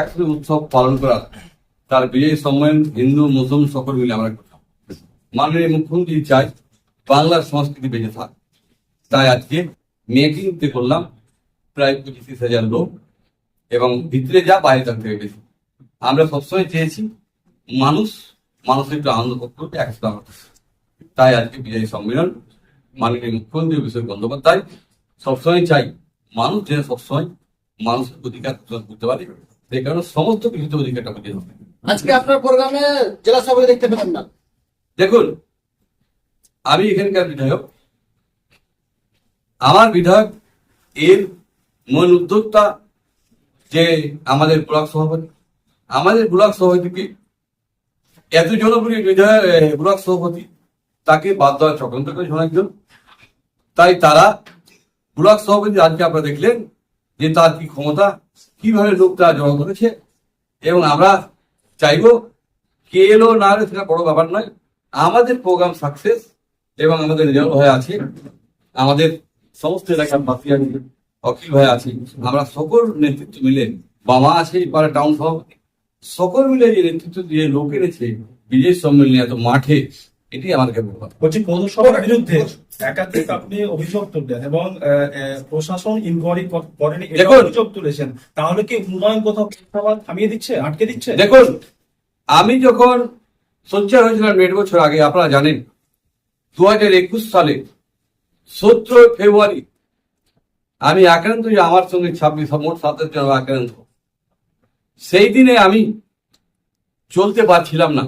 একসাথে উৎসব পালন করা, তার বিজয় সম্মেলন হিন্দু, মুসলিম সকল মিলে আমরা মাননীয় মুখ্যমন্ত্রী চাই বাংলার সংস্কৃতি বেঁচে থাক। তাই আজকে মেকিংতে করলাম প্রায় পঁচিশ হাজার লোক এবং ভিতরে যা বাইরে তার থেকে বেশি। আমরা সবসময় চেয়েছি মানুষ মানুষের একটু আনন্দ করতে একসাথে তাই আজকে বিজয় সম্মেলন মাননীয় মুখ্যমন্ত্রী অভিষেক বন্দ্যোপাধ্যায় সবসময় চাই মানুষ যেন সবসময় মানুষের অধিকার করতে পারে। কারণে সমস্ত কিছুতে অধিকারটা বুঝে হবে। আজকে আপনার প্রোগ্রামে জেলা সভাপতি দেখতে পেলাম না। দেখুন আমি এখানকার বিধায়ক। আমার বিধায়ক এর মূল উদ্যোক্তা যে আমাদের ব্লক সভাপতি। আমাদের ব্লক সভাপতিকে এত জনপ্রিয় বিধায়ক ব্লক সভাপতি তাকে বাদ দেওয়ার চক্রান্ত করেছে অনেকজন। তাই তারা ব্লক সভাপতি আজকে আপনারা দেখলেন যে তার কি ক্ষমতা, কীভাবে লোক তারা জড়ো করেছে, এবং আমরা চাইব কে এলো না এলো সেটা বড় ব্যাপার নয়। আমাদের প্রোগ্রাম সাকসেস এবং আমাদের রেজাল্ট হয়ে আছে। আমাদের সমস্ত এলাকার বাসী আছে অখিল ভাই আছে। আমরা সকল নেতৃত্ব মিলে, বাবা আছে এবারে টাউন সভাপতি সকল মিলে যে নেতৃত্ব দিয়ে লোক এনেছে। বিজয় সম্মেলনে এত মাঠে এটি হবে। বলছি পৌরসভার বিরুদ্ধে? একাধিক আপনি অভিযোগ তুললেন এবং প্রশাসন ইনকোয়ারি করেনি অভিযোগ তুলেছেন। তাহলে কি উন্নয়ন কোথাও থামিয়ে দিচ্ছে আটকে দিচ্ছে? দেখুন আমি যখন সোচ্চার হয়েছিলাম দেড় বছর আগে আপনারা জানেন দু হাজার একুশ সালে সতেরো ফেব্রুয়ারি আমি আক্রান্ত যে আমার সঙ্গে ছাব্বিশ মোট সাতাশ জন আক্রান্ত। সেই দিনে আমি চলতে পারছিলাম না।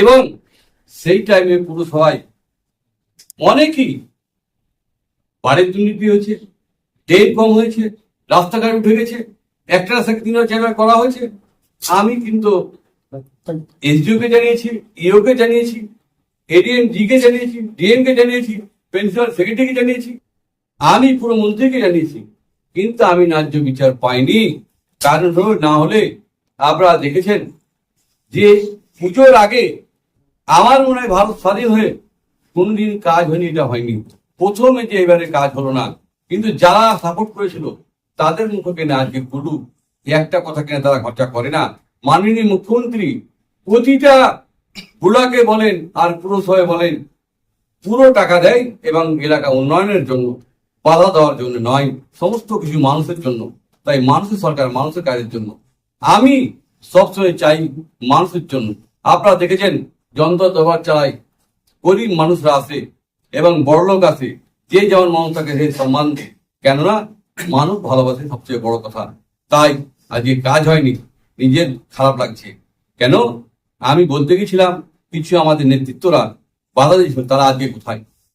এবং সেই টাইমে পুরুষ পুরসভায় অনেকেই বাড়ির দুর্নীতি হয়েছে ডেট কম হয়েছে, রাস্তাঘাট উঠে গেছে, একটা রাস্তাকে তিন জায়গায় করা হয়েছে। আমি কিন্তু এসডিও কে জানিয়েছি ইও কে জানিয়েছি, এডিএম জি কে জানিয়েছি ডিএম কে জানিয়েছি, প্রিন্সিপাল সেক্রেটারিকে জানিয়েছি। আমি পুরো মন্ত্রীকে জানিয়েছি, কিন্তু আমি ন্যায্য বিচার পাইনি। কারণ না হলে আপনারা দেখেছেন যে পুজোর আগে আমার মনে হয় ভারত স্বাধীন হয়ে কোনদিন কাজ হয়নি, এটা হয়নি। প্রথমে যে এবারে কাজ হলো না, কিন্তু যারা সাপোর্ট করেছিল, তাদের মুখে কেনা আজকে কুলু একটা কথা কেনা তারা খরচা করে না। মাননীয় মুখ্যমন্ত্রী প্রতিটা বুলাকে বলেন আর পুরসভায় বলেন, পুরো টাকা দেয় এবং এলাকা উন্নয়নের জন্য, বাধা দেওয়ার জন্য নয়, সমস্ত কিছু মানুষের জন্য। তাই মানুষের সরকার, মানুষের কাজের জন্য। আমি সবসময় চাই মানুষের জন্য। আপনারা দেখেছেন যন্ত্র ব্যবহার চালাই গরিব মানুষরা আসে এবং বড় লোক আসে যে যেমন মানুষ থাকে সেই সম্মান দেয়। কেননা, মানুষ ভালোবাসে সবচেয়ে বড় কথা। তাই আজকে কাজ হয়নি, নিজের খারাপ লাগছে। কেন? আমি বলতে গেছিলাম, কিছু আমাদের নেতৃত্বরা বাধা দিয়েছিল তারা আজকে কোথায়?